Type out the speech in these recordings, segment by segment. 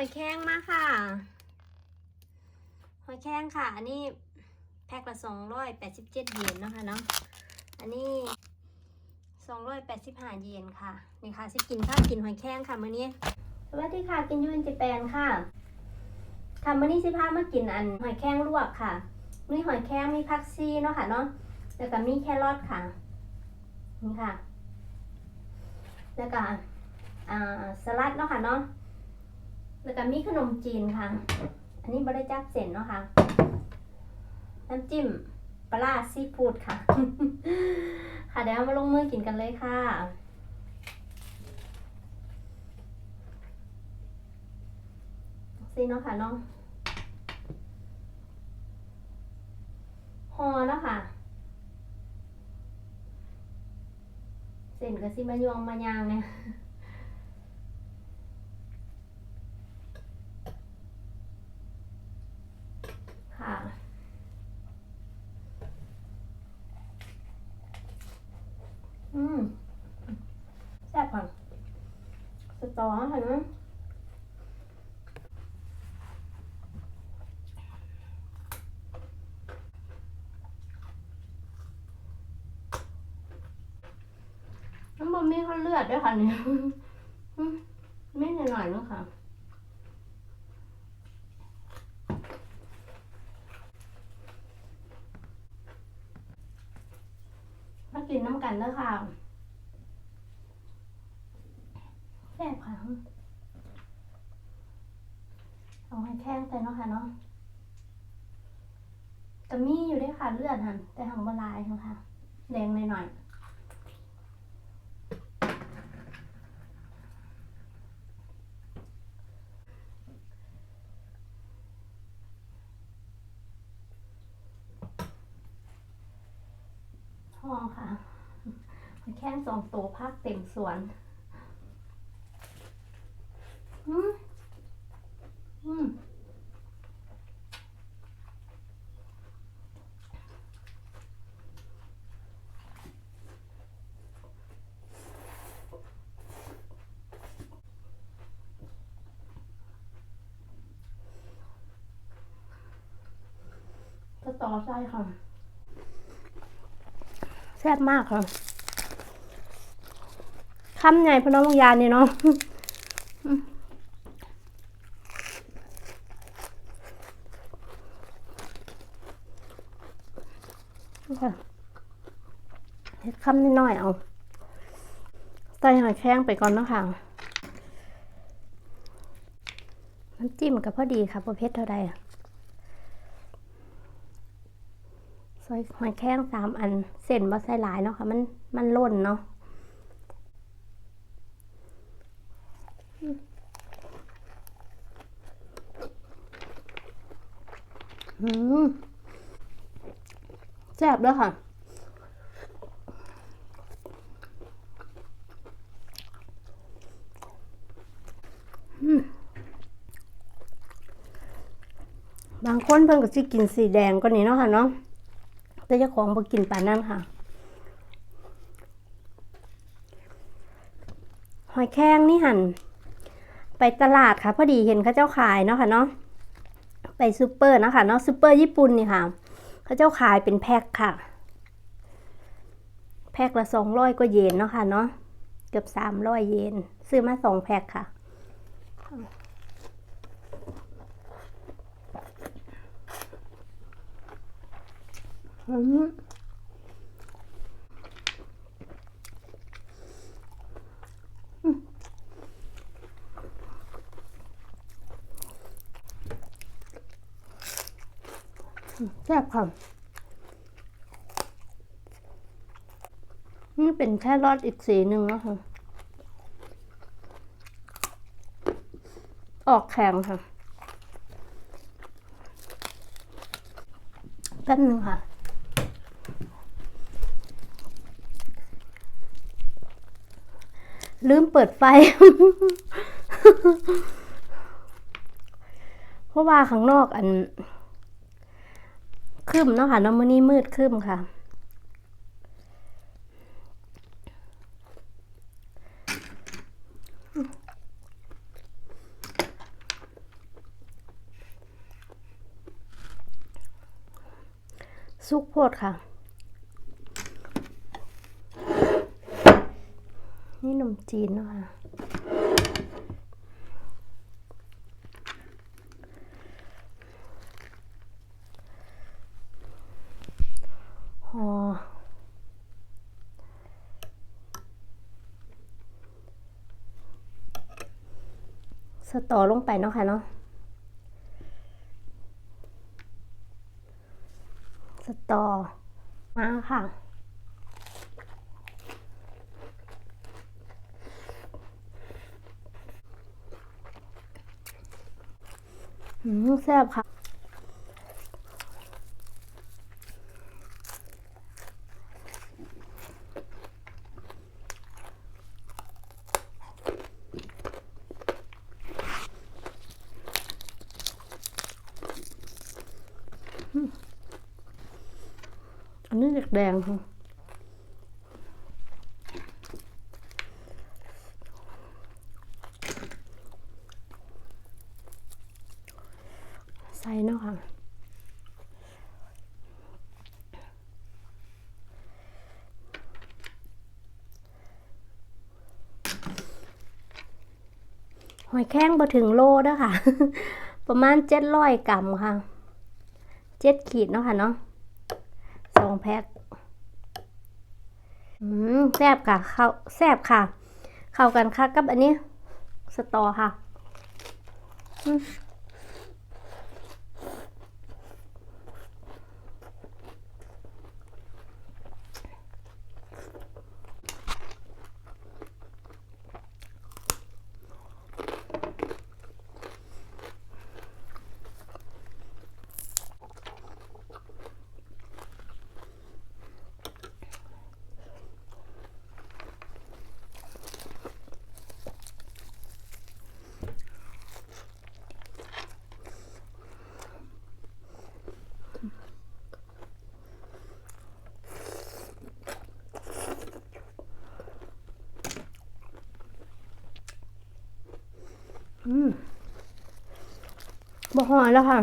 อยแครงมาค่ะ หอยแครงค่ะ อันนี้แพ็คละสองร้อยแปดสิบเจ็ดเยนนะคะเนาะ อันนี้สองร้อยแปดสิบห้าเยนค่ะ นี่ค่ะสิกินข้าวกินหอยแครงค่ะมื้อนี้สวัสดีค่ะ กินยูนจิแปนค่ะค่ะมื้อนี้สิพามากินอันหอยแครงลวกค่ะมีหอยแครงมีผักชีเนาะค่ะเนาะ แล้วก็มีแครอทค่ะ นี่ค่ะ แล้วก็สลัดเนาะค่ะเนาะ แล้วก็มีขนมจีนค่ะ อันนี้บริจับเส้นเนาะค่ะ น้ำจิ้มปลาซีฟูดค่ะ ค่ะเดี๋ยวมาลงมือกินกันเลยค่ะซีเนาะค่ะเนาะฮอเนาะค่ะ เส้นก็สิมายองมายางเนี่ย ค่ะ อืมแซ่บค่ะสตอเห็นไหมน้ำ มีข้าวเลือดด้วยค่ะเนี่ยไม่หน่อยๆนะค่ะมากินน้ำกันเด้อค่ะแซ่บค่ะเอาให้แข้งใส่เนาะค่ะเนาะแต่มีอยู่ด้วยค่ะเลือดหันแต่หังบลายค่ะค่ะ แดงหน่อยๆ ห่อค่ะแข้งสองตัวพักเต็มสวนอืมอืมต่อไส้ค่ะ แซ่บมากค่ะคำใหญ่พน้องยาเนี่ยเนาะค่ะเฮ็ดคำนิดหน่อยเอา ใส่หอยแข้งไปก่อนนะค่ะน้ำจิ้มกับพอดีค่ะประเภทเท่าใดอะ ซ อยหอยแข้งสามอันเส้นบ่ใส่หลายเนาะค่ะ มันมันล่นเนาะอืมแซ่บด้วยค่ะบางคนเพิ่นก็สิกินสีแดงก็นี่เนาะค่ะเนาะ แต่เจ้าของบ่กินปานนั้นค่ะหอยแครงนี่หั่นไปตลาดค่ะพอดีเห็นเขาเจ้าขายเนาะค่ะเนาะไปซูเปอร์นะคะเนาะซูเปอร์ญี่ปุ่นนี่ค่ะเขาเจ้าขายเป็นแพ็คค่ะ แพ็คละสองร้อยกว่าเยนเนาะค่ะเนาะเกือบสามร้อยเยน ซื้อมาสองแพ็คค่ะ แซ่บค่ะนี่เป็นแค่รอดอีกสีหนึ่งนะคะ ออกแข็งค่ะแป๊บนึงค่ะ ลืมเปิดไฟ เพราะว่าข้างนอกอันคืมเนาะค่ะน้องมือนี้มืดคืมค่ะ ซุกโพดค่ะ มจีนเนาะค่ะห่อสตอลงไปเนาะค่ะเนาะสตอมาค่ะ แซ่บค่ะ อันนี้เด็กแดงค่ะ ใส่เนาะค่ะ หอยแข้งบ่ถึงโลเด้อค่ะ ประมาณเจ็ดร้อยกรัมค่ะเจ็ดขีดเนาะค่ะเนาะสองแพ็คอืมแซ่บค่ะเข้าแซ่บค่ะ เข้ากันค่ะกับอันนี้ สตอค่ะ บ่หอยแล้วค่ะ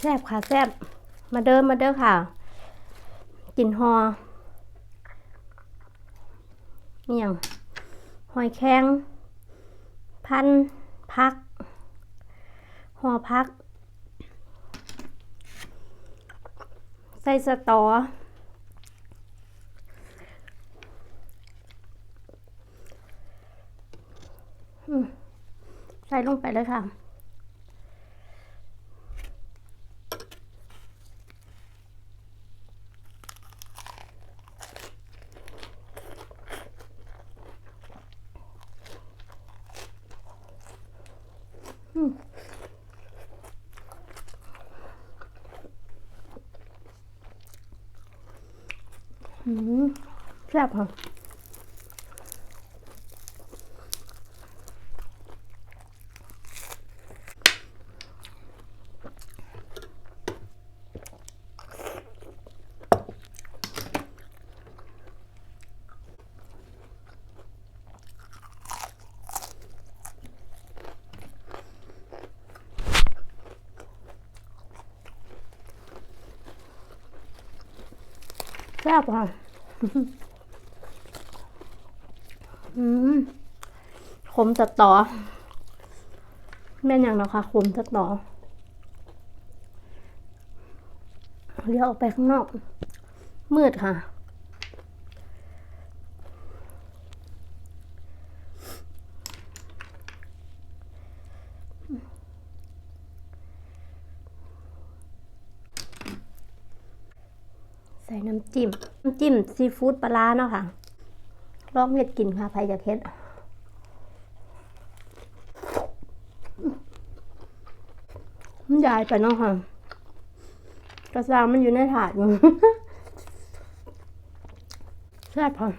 แซ่บค่ะแซ่บมาเดิมมาเด้อค่ะ กินหอนี่ยังหอยแข็ง พัน พัก หอพัก ใส่สตอ ใส่ลงไปเลยค่ะ อืมแซ่ แซ่บค่ะอืมขมสตอแม่นอย่างเนาะค่ะขมสตอเลี้ยวออกไปข้างนอก มืดค่ะ น้ำจิ้มน้ำจิ้มซีฟู้ดปลาร้าเนาะค่ะลองเม็ดกินค่ะใครอยากเฮ็ดมันยายไปเนาะค่ะกระซางมันอยู่ในถาดอยู่แซ่บค่ะ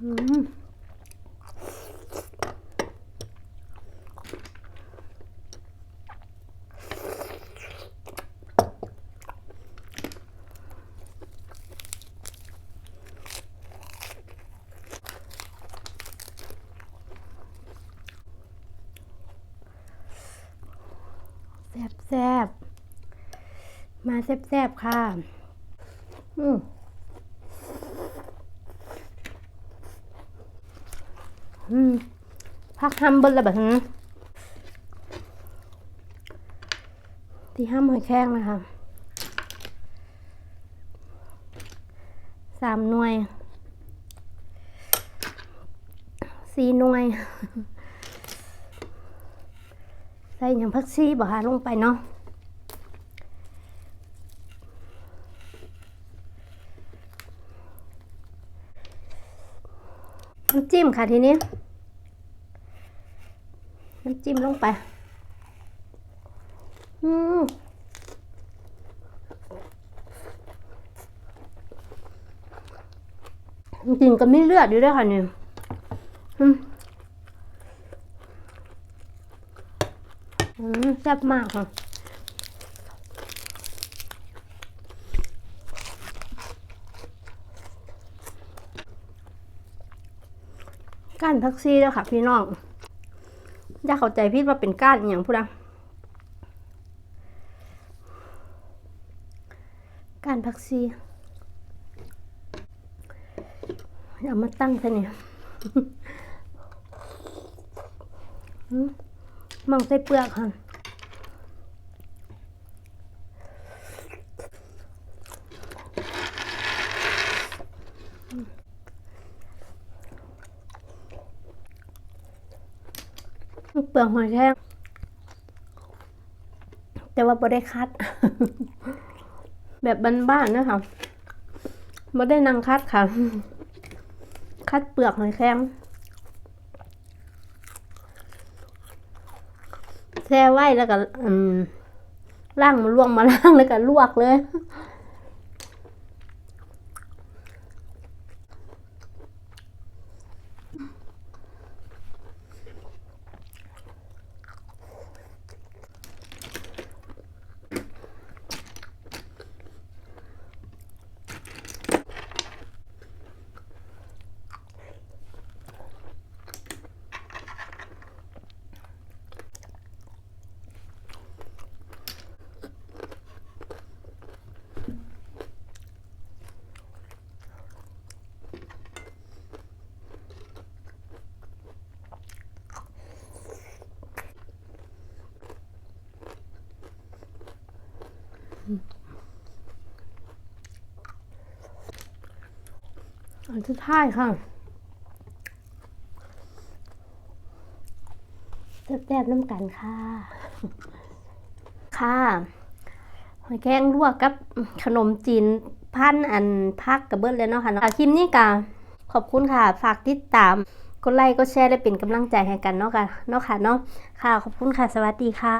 อืม ซ่บๆ มาแซ่บๆ ค่ะ อืมอืมพักห้ามเบิ้ลแล้วแบบนี้ที่ห้ามหอยแข้งนะคะสามหน่วยสี่หน่วย ส่อย่างพักซี่บ่คะลงไปเนาะน้ำจิ้มค่ะทีนี้ น้ำจิ้มลงไป อืมจริงก็ไม่เลือดอยู่ด้วยค่ะเนี่ยอืมอืม แซ่บมากค่ะก้านพักซี่แล้วค่ะ พี่น้องอย่าเข้าใจพี่ว่าเป็นก้านอย่างพูดนะก้านพักซีเอามาตั้งซะเนี่ยอื มองใส่เปลือกค่ะเปลือกหอยแครงแต่ว่าบ่ได้คัด แบบบ้านๆนะคะบ่ได้นังคัดค่ะ คัดเปลือกหอยแครง ช่ไว้แล้วก็อืมล่างมันล่วงมาล่างแล้วก็ลวกเลย อันสุดท้ายค่ะแซ่บๆน้ำกันค่ะ ค่ะหอยแครงลวกกับขนมจีนพันอันพักกับเบิ้ลเลยเนาะค่ะเนาะคลิปนี้กะขอบคุณค่ะ ฝากติดตาม กดไลค์กดแชร์และเป็นกำลังใจให้กันเนาะค่ะเนาะค่ะเนาะค่ะ ขอบคุณค่ะ สวัสดีค่ะ